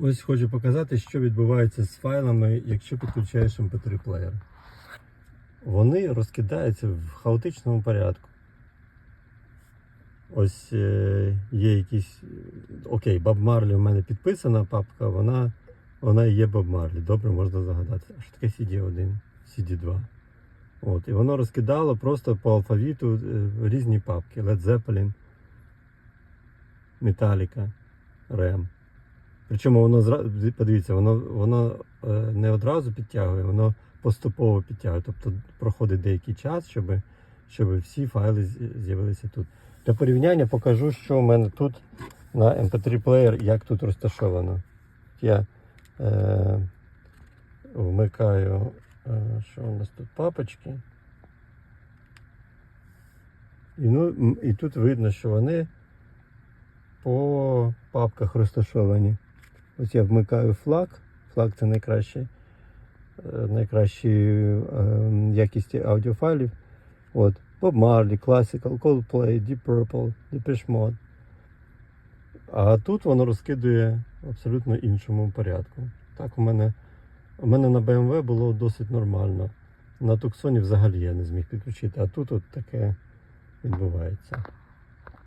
Ось хочу показати, що відбувається з файлами, якщо підключаєш MP3 плеєр. Вони розкидаються в хаотичному порядку. Ось е, є якісь. Окей, Баб Марлі у мене підписана папка, вона, вона і є Баб Марлі. Добре, можна загадати. А що таке CD1, CD2? От, і воно розкидало просто по алфавіту е, різні папки. Led Zeppelin, Metallica, Rem. Причому воно подивіться, воно, воно е, не одразу підтягує, воно поступово підтягує. Тобто проходить деякий час, щоб, щоб всі файли з'явилися тут. Для порівняння покажу, що в мене тут на MP3 плеєр, як тут розташовано. Я е, вмикаю, е, що у нас тут папочки. І, ну, і тут видно, що вони по папках розташовані. Ось я вмикаю флаг. Флаг це найкращий, е, найкращі е, якісті аудіофайлів. От. Bob Marley, Classical, Coldplay, Deep Purple, Depeche Mode. А тут воно розкидує в абсолютно іншому порядку. Так, у мене, у мене на BMW було досить нормально. На Tucson взагалі я не зміг підключити, а тут от таке відбувається.